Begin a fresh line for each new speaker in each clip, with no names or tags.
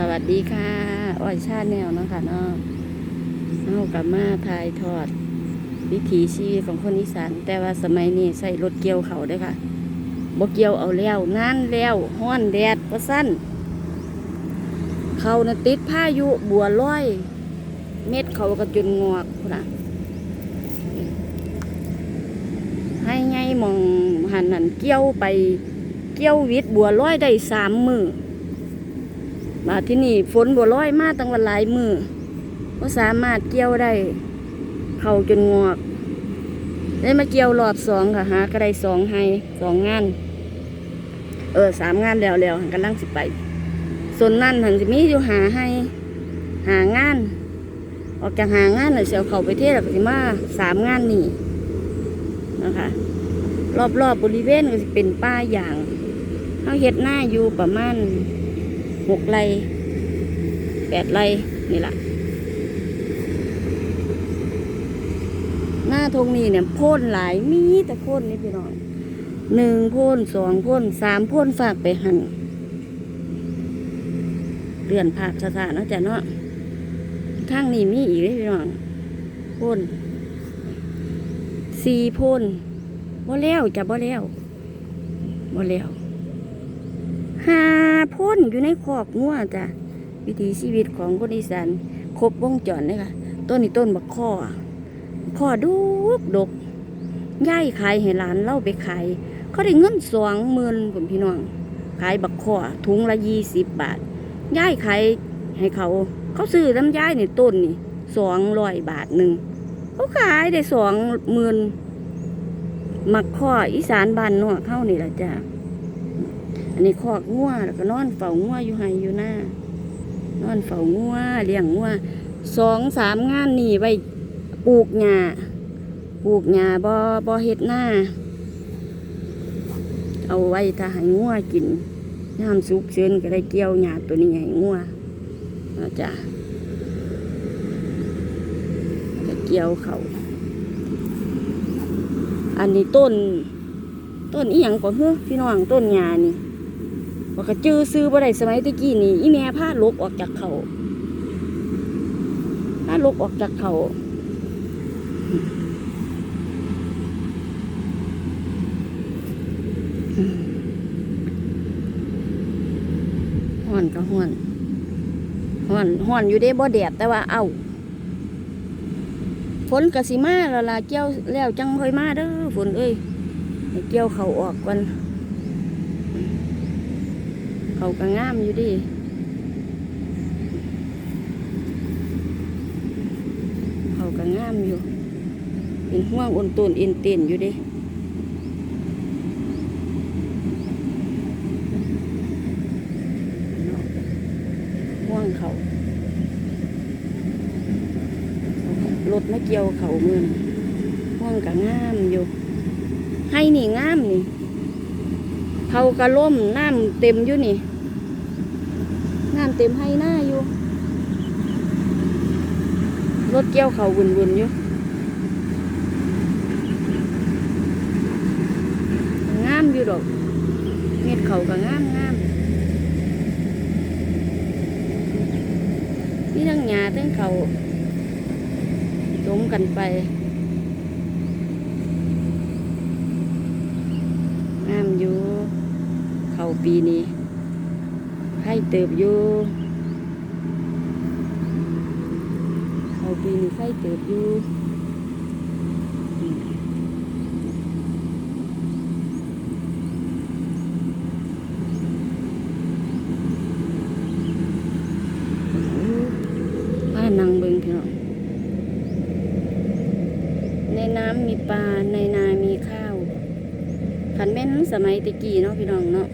สวัสดีค่ะอ้อยชาแนวเนาะคะเนาะเอากลับมาถ่ายทอด วิถีชีวิตของคนอีสานแต่ว่าสมัยนี้ใส่รถเกี่ยวเขาด้วยค่ะบ่เกี่ยวเอาแล้วนานแล้วห้อนแดดก็สั้น เขาน่ะติดพายุบัวลอย เม็ดเขาก็จุนงอกพุ่นะให้ไงมองหันนั่นเกี่ยวไปเกี่ยววิทบัวลอยได้สามมือ มาที่นี่ฝนบัวลอยมาตั้งวันหลายมือก็สามารถเกี่ยวได้ เข่าจนงอก ได้มาเกี่ยวรอบสองค่ะหาก็ได้สองให้สองงาน เออสามงานแล้วแล้วหันกำลังสิไป ส่วนนั่นหันสิมีอยู่หาให้หางาน ออกจากหางานเลยเสียวเข่าไปเทศแล้วก็สิมาสามงานนี่นะคะรอบๆบบริเวณก็จะเป็นป้าอย่างเขาเฮ็ดหน้าอยู่ประมาณ หกไร่แปดไร่นี่แหละหน้าทงนี้เนี่ยพ่นหลายมีแต่พ่นนี่พี่น้องหนึ่งพ่นสองพ่นสามพ่นฝากไปหันเดือนภาคสถานนะจ๊ะเนาะทางนี้มีอีกเลยพี่น้องพ่นสี่พ่นบ่แล้วจะบ่แล้วบ่แล้วห้า พ่นอยู่ในคอกงัวจ้ะวิถีชีวิตของคนอีสานครบวงจรเลยค่ะ ต้นนี้ต้นบักข้อข้อดุกดกย่ายขายให้หลานเล่าไปขาย เขาได้เงินสองหมื่นผมพี่น้อง ขายบักข้อถุงละยี่สิบบาทย่ายขายให้เขา เขาซื้อน้ำย่ายในต้นนี่สองร้อยบาทหนึ่งเขาขายได้สองหมื่นมักข้ออีสานบ้านนอกเข้านี่แหละจ้ะ อันนี้คอกงัวแล้วก็นอนเฝ้างัวอยู่ไห้อยู่หน้านอนเฝ้างัวเลี้ยงงัวสองสามงานนี่ไว้ปลูกหญ้าปลูกหญ้าบ่บ่เฮ็ดหน้า เอาไว้ถ้าให้งัวกินยามสุกเชิญก็ได้เกี่ยวหญ้าตัวนี้ให้งัวนะจ้ะเกี่ยวเขา อันนี้ต้น ต้นอีหยังก่อนเฮ้อพี่น้องต้นหญ้านี่ ว่ากระจื้อซื้อบ่ได้สมัยตะกี้นี่อีแม่พาลกออกจากเขาพาลกออกจากเขาห้อนก็ห้อนห้อนห้อนอยู่ได้บ่แดดแต่ว่าเอาฝนกสิมาแล้วล่ะเกี่ยวแล้วจังค่อยมาเด้อฝนเอ้ยเกี่ยวเขาออกก่อน เขาก็งามอยู่ดิเขาก็งามอยู่ เป็นห่วงอ่อนต้นเอ็นเต้นอยู่ดิห่วงเขารถมาเกี่ยวเขามือนห้องก็งามอยู่ ให้นี่งามนี่ เขากระล่มน้ำเต็มอยู่นี่น้ำเต็มให้หน้าอยู่ รถเกี่ยวเขาวุ่นๆอยู่งามอยู่ดอกเม็ดเขาก็งามงามนี่ทั้งหญ้าทั้งเขาสมกันไปงามอยู่ เขาปีนี้ ให้เติบอยู่เขาปีนี้ให้เติบอยู่ผ้านังเบิงเถอะในน้ำมีปลาในนามีข้าวขันแม่นสมัยตะกี้เนาะพี่น้องเนาะ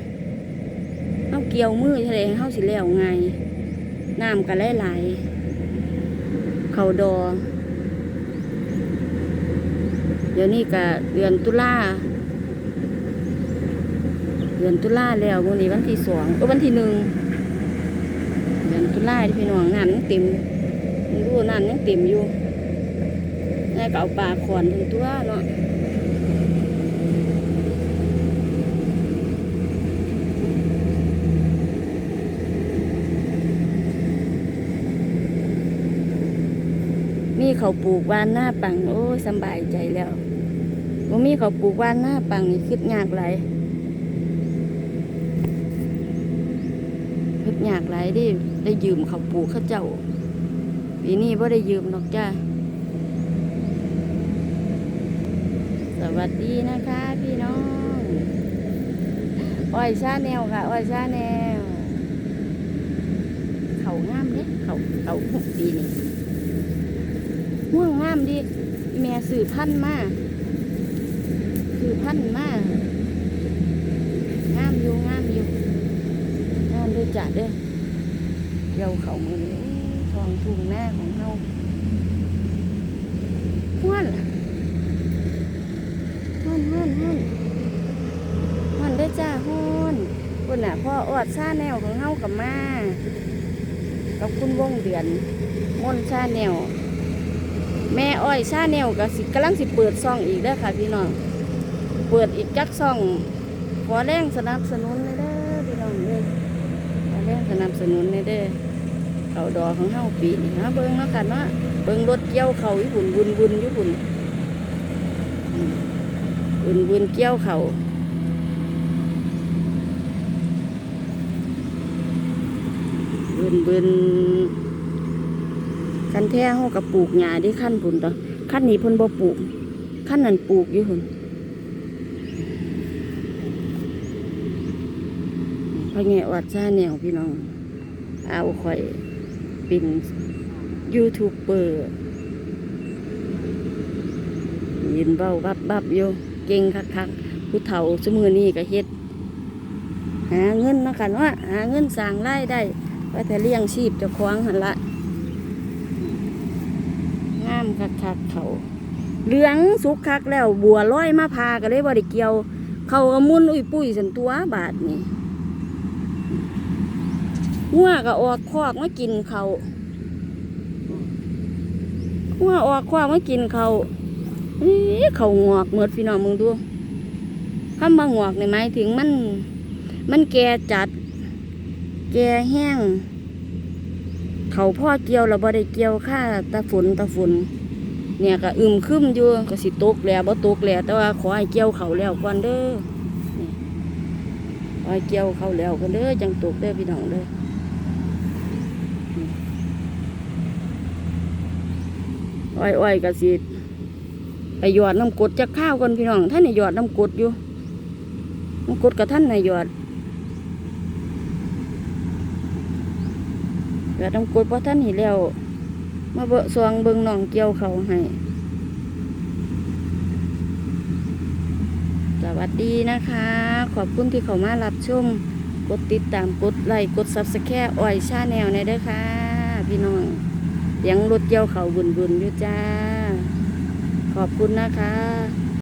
เอาเกี่ยวมือทะเลเข้าสิแล้วไงน้ำก็ไหลายๆเขาดอ เดี๋ยวนี้ก็เดือนตุลาเดือนตุลาแล้ววันนี้วันที่สองก็วันที่หนึ่งเดือนตุลาที่พี่น้องน้ำยังเต็มไม่รู้น้ำยังเต็มอยู่แม่ก็เอาปลาขอนถึงตัวเนาะ เขาปลูกวานหน้าปัง โอ้สบายใจแล้วบ่มีเขาปลูกวานหน้าปังนี่คิดยากหลายคิดยากหลายดิได้ยืมเขาปลูกเขาเจ้าปีนี้บ่ได้ยืมหรอกจ้าสวัสดีนะคะ พี่น้องอ้อยชาแนวค่ะอ้อยชาแนวเขางามเด้เขาเขาหกปีนี่ม่ว งงามดิแม่สื่อพันธ์มาสื่อพันธ์มางามอยู่งามอยู่งามด้วยจ้ะเด้อเยวเขามือนี้ทองทุ่งหน้าของเฮาห้วนห้วนห้วนห้วนห้วนได้จ้าห้วนคุณน่ะพ่ออดซาแนวของเฮากับมากับคุณวงเดือนมนต์ชาแนว แม่อ้อยชาแนวก็สิกำลังสิเปิดซองอีกเด้อค่ะ พี่น้อง เปิดอีกจักซองขอแรงสนับสนุนเลยเด้อพี่น้องเด้อขอแรงสนับสนุนเลยเด้อเขาดอของเฮาปีนี่นะเบิ่งเนาะกันเนาะเบิ่งรถเกี่ยวเขาญี่ปุ่นบุญบุญญี่ปุ่นบุญบุญเกี่ยวเขาบุญบุญ คันแท้เฮากับปลูกหญ้าที่ขั้นพุ่นต่อขั้นนี้พิ่นบ่ปลูกขั้นนั้นปลูกอยู่พุ่นพระไงวัดซาแนวพี่น้อง เอาข่อยเป็นยูทูบเบอร์ยินเบ้าบับบับอยู่เก่งคักคักผู้เฒ่าสมือนี้ก็เฮ็ด หาเงินนาะคะเนาะหาเงินสร้างรายได้ว่าแต่เลี้ยงชีพจะคว้างหันละามคักคักเขาเหลืองสุกคักแล้วบัวลอยมาพาก็เลยบ่ได้เกียว เขาก็มุนอุ้ยปุ้ยสันตัวบาทนี่งัวก็ออกคอกมากินเขางัวออกคอกมากินเขาเขางอกเหมือดพี่น้องมึงดูคำว่างอกในหมายถึงมัน มันแก่จัด แก่แห้ง เขาพ่อเกี่ยวเราบ่ได้เกี่ยวค่าตะฝนตะฝนเนี่ยก็อึมครึมอยู่ก็สิตกแล้วบ่ตกแล้วแต่ว่าขอให้เกี่ยวเขาแล้วก่อนเด้อขอให้เกี่ยวเขาแล้วก่อนเด้อจังตกเด้อพี่น้องเด้ออ้อยอ้อยๆกสิไปหยอดน้ำกรดจะข้าวก่อนพี่น้องท่านนี่หยอดน้ำกรดอยู่น้ำกรดกับท่านนายหยอด หยอดน้ำกดเพราะท่านเห็นแล้วมาเบะซองเบิงน้องเกี่ยวเขาให้สวัสดีนะคะ ขอบคุณที่เขามารับชมกดติดตามกดไลค์กดซับสแคร์อ้อยชาแนวในด้อค่ะ พี่น้องยังรถเกี่ยวเขาบุนบุนๆอยู่จ้า ขอบคุณนะคะ